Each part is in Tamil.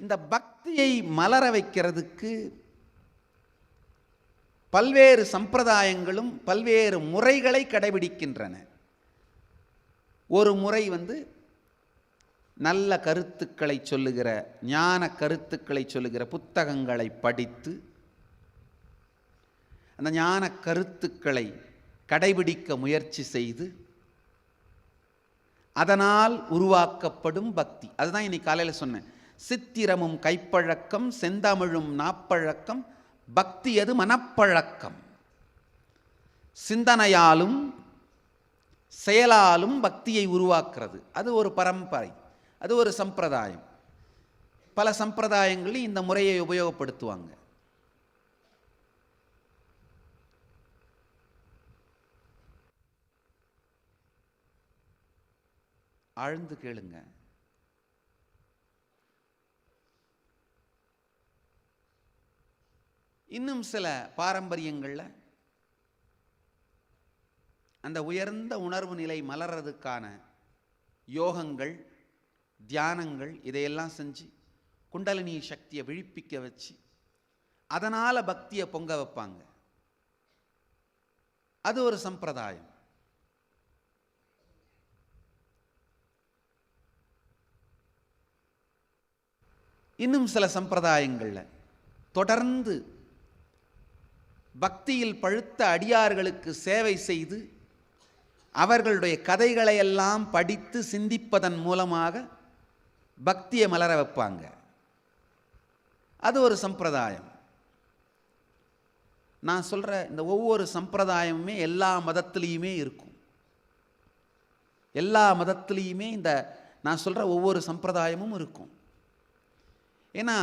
இந்த பக்தியை மலர வைக்கிறதுக்கு பல்வேறு சம்பிரதாயங்களும் பல்வேறு முறைகளை கடைபிடிக்கின்றன. ஒரு முறை வந்து நல்ல கருத்துக்களை சொல்லுகிற ஞான கருத்துக்களை சொல்லுகிற புத்தகங்களை படித்து அந்த ஞான கருத்துக்களை கடைபிடிக்க முயற்சி செய்து அதனால் உருவாக்கப்படும் பக்தி. அதுதான் இன்னைக்கு காலையில் சொன்னேன். சித்திரமும் கைப்பழக்கம் செந்தமிழும் நாப்பழக்கம் பக்தி அது மனப்பழக்கம். சிந்தனையாலும் செயலாலும் பக்தியை உருவாக்குறது. அது ஒரு பரம்பரை அது ஒரு சம்பிரதாயம். பல சம்பிரதாயங்களில் இந்த முறையை உபயோகப்படுத்துவாங்க. ஆழ்ந்து கேளுங்க. இன்னும் சில பாரம்பரியங்களில் அந்த உயர்ந்த உணர்வு நிலை மலர்றதுக்கான யோகங்கள் தியானங்கள் இதையெல்லாம் செஞ்சு குண்டலினி சக்தியை விழிப்பிக்க வச்சு அதனால் பக்தியை பொங்க வைப்பாங்க. அது ஒரு சம்பிரதாயம். இன்னும் சில சம்பிரதாயங்களில் தொடர்ந்து பக்தியில் பழுத்த அடியார்களுக்கு சேவை செய்து அவர்களுடைய கதைகளை எல்லாம் படித்து சிந்திப்பதன் மூலமாக பக்தியை மலர வைப்பாங்க. அது ஒரு சம்பிரதாயம். நான் சொல்கிற இந்த ஒவ்வொரு சம்பிரதாயமுமே எல்லா மதத்துலேயுமே இருக்கும். எல்லா மதத்துலேயுமே இந்த நான் சொல்கிற ஒவ்வொரு சம்பிரதாயமும் இருக்கும். ஏன்னா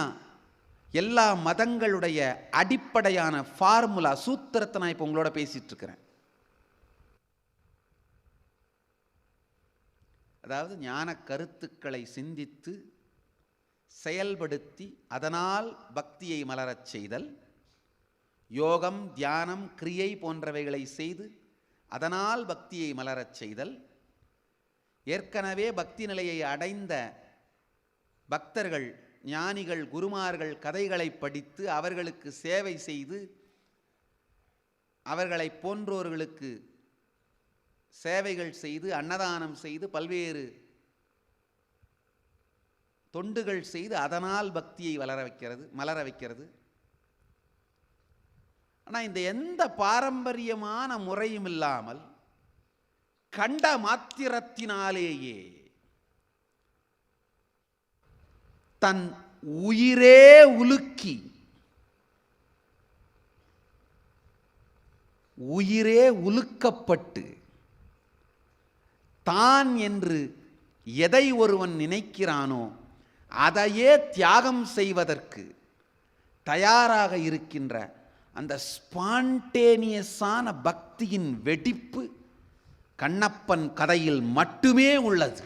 எல்லா மதங்களுடைய அடிப்படையான ஃபார்முலா சூத்திரத்தை நான் இப்போ உங்களோட பேசிகிட்டு இருக்கிறேன். அதாவது ஞான கருத்துக்களை சிந்தித்து செயல்படுத்தி அதனால் பக்தியை மலரச் செய்தல் யோகம் தியானம் கிரியை போன்றவைகளை செய்து அதனால் பக்தியை மலரச் செய்தல் ஏற்கனவே பக்தி நிலையை அடைந்த பக்தர்கள் ஞானிகள் குருமார்கள் கதைகளை படித்து அவர்களுக்கு சேவை செய்து அவர்களை போன்றோர்களுக்கு சேவைகள் செய்து அன்னதானம் செய்து பல்வேறு தொண்டுகள் செய்து அதனால் பக்தியை வளர வைக்கிறது மலர வைக்கிறது. ஆனால் இந்த எந்த பாரம்பரியமான முறையும் இல்லாமல் கண்ட மாத்திரத்தினாலேயே தன் உயிரே உலுக்கி. உயிரே உலுக்கப்பட்டு தான் என்று எதை ஒருவன் நினைக்கிறானோ அதையே தியாகம் செய்வதற்கு தயாராக இருக்கின்ற அந்த ஸ்பான்டேனியஸான பக்தியின் வெடிப்பு கண்ணப்பன் கதையில் மட்டுமே உள்ளது.